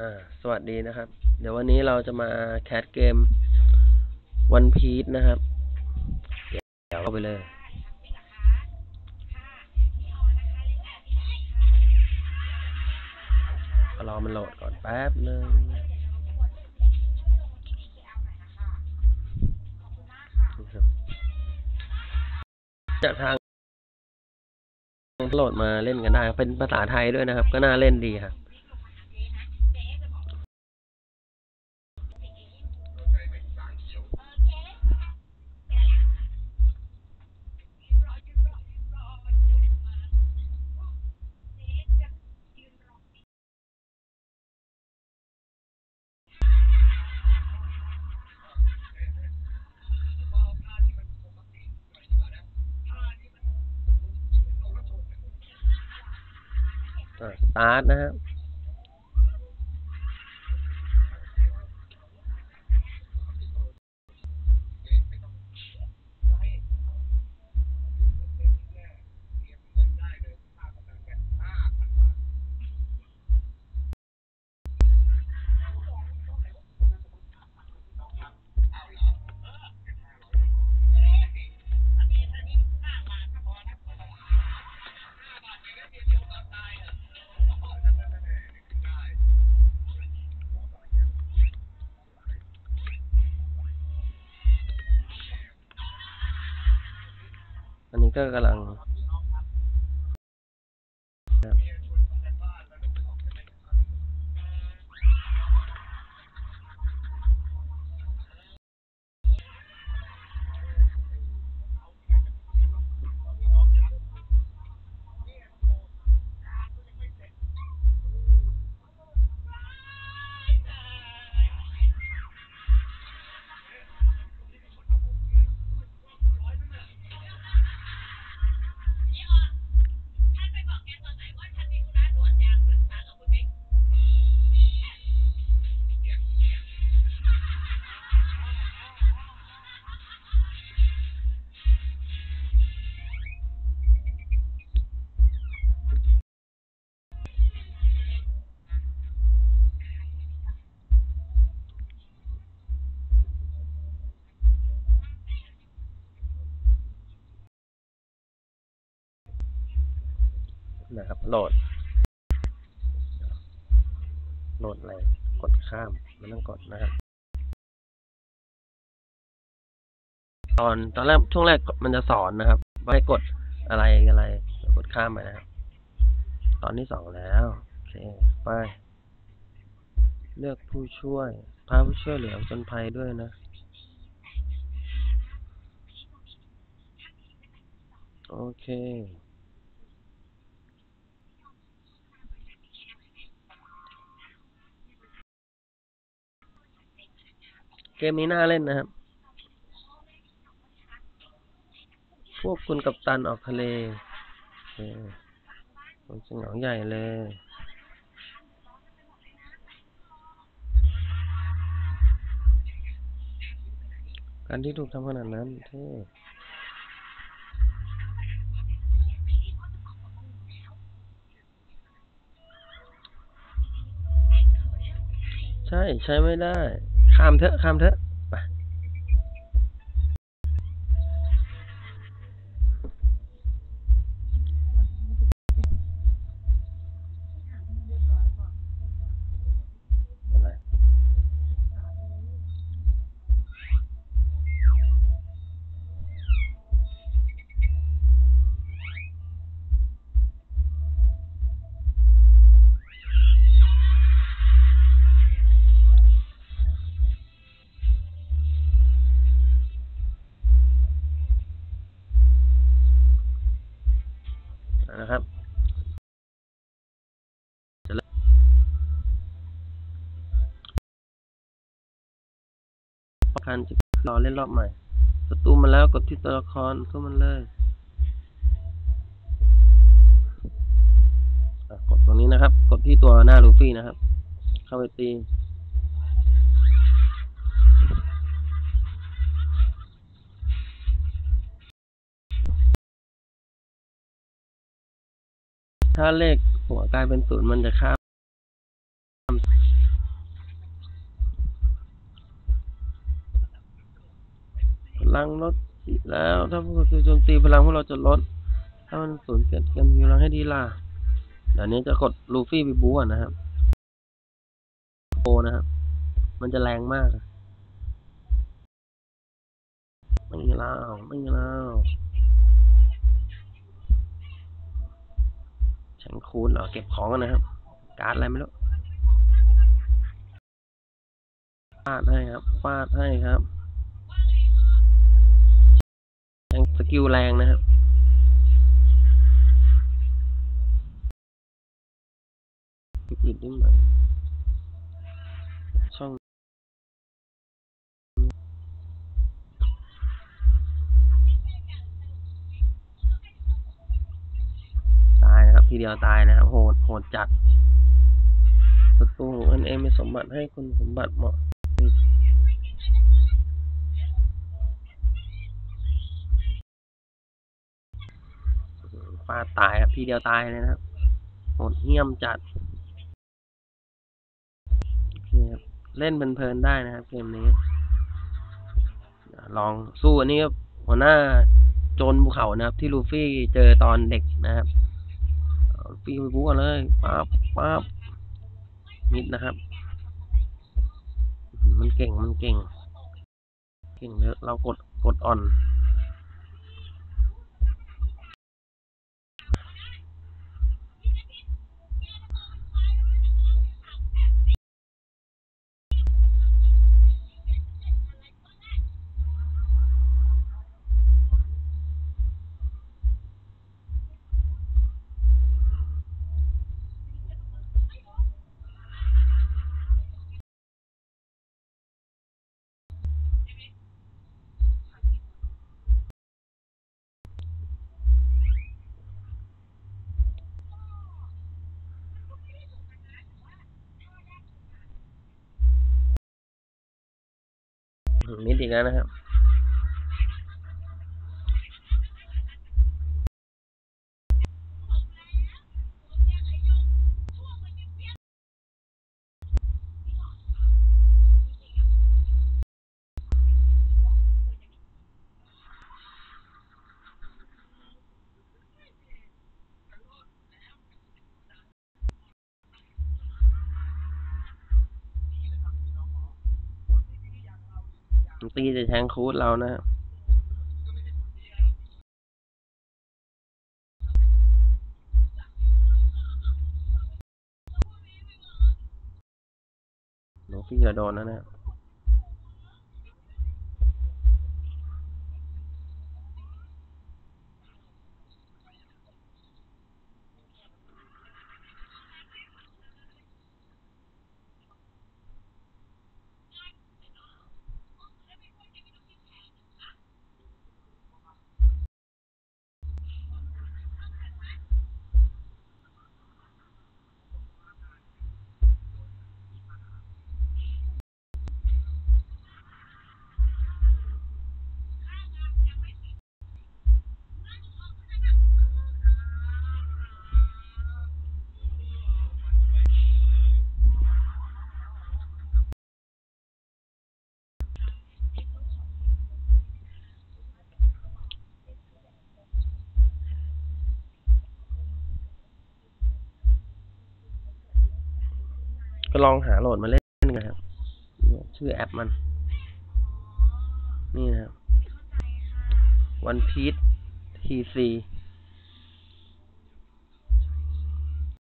อ่าสวัสดีนะครับ เดี๋ยววันนี้เราจะมาแคสเกมวันพีชนะครับ เดี๋ยวเข้าไปเลย รอมันโหลดก่อนแป๊บนึงจากทางโหลดมาเล่นกันได้ เป็นภาษาไทยด้วยนะครับ ก็น่าเล่นดีครับ สตาร์ทนะครับ อัน นะครับ โหลด โหลดอะไร กดข้ามไม่ต้องกดนะครับ ตอนตอนแรกช่วงแรกมันจะสอนนะครับว่าให้กดอะไรอะไร กดข้ามไปนะครับ ตอนที่สองแล้ว โอเค ไป เลือกผู้ช่วย พาผู้ช่วยเหลือจนภัยด้วยนะโอเค เกมนี้น่าเล่นนะครับ พวกคุณกับตันออกทะเลโอเมันจะเหงาใหญ่เลยการที่ถูกทำขนาดนั้นเท่ใช่ ใช้ไม่ได้ ข้ามเถอะข้ามเถอะ คันจะรอเล่นรอบใหม่ศัตรูมาแล้วกดที่ตัวละครสู้มันเลยกดตรงนี้นะครับ กดที่ตัวหน้าลูฟี่นะครับ เข้าไปตีถ้าเลขหัวกลายเป็นศูนย์มันจะข้าม ลังลดแล้ว ถ้าพวกเราโจมตีพลังพวกเราจะลด ถ้ามันสูญเกิดเกมพลังให้ดีล่ะเดี๋ยวนี้จะกดลูฟี่ไปบู๊ก่อนะครับโอนะครับ มันจะแรงมาก ไม่เล่าไม่เล่าฉันคูณเหรอ เก็บของกันนะครับ การ์ดอะไรไม่รู้ฟาดให้ครับฟาดให้ครับ สกิลแรงนะครับปิดนิดหน่อยช่องตายนะครับ ทีเดียวตายนะครับ โหด โหดจัดศัตรูของอันเองมีสมบัติให้คุณสมบัติเหมาะ ฟาดตายครับทีเดียวตายเลยนะครับโหดเหี้ยมจัดเล่นเพลินๆได้นะครับเกมนี้ลองสู้อันนี้ครับหัวหน้าโจรภูเขานะครับ ที่ลูฟี่เจอตอนเด็กนะครับลูฟี่ไปบู๊กันเลยป๊าบป๊าบมิดนะครับ มันเก่งมันเก่ง เก่งเยอะเรากดกดอ่อน มิดอีกแล้วนะครับ ตีจะแทงคูดเรานะครับโลฟี่จะโดนนะเนี่ย ก็ลองหาโหลดมาเล่นกันครับชื่อแอปมัน นี่นะครับ One Piece TC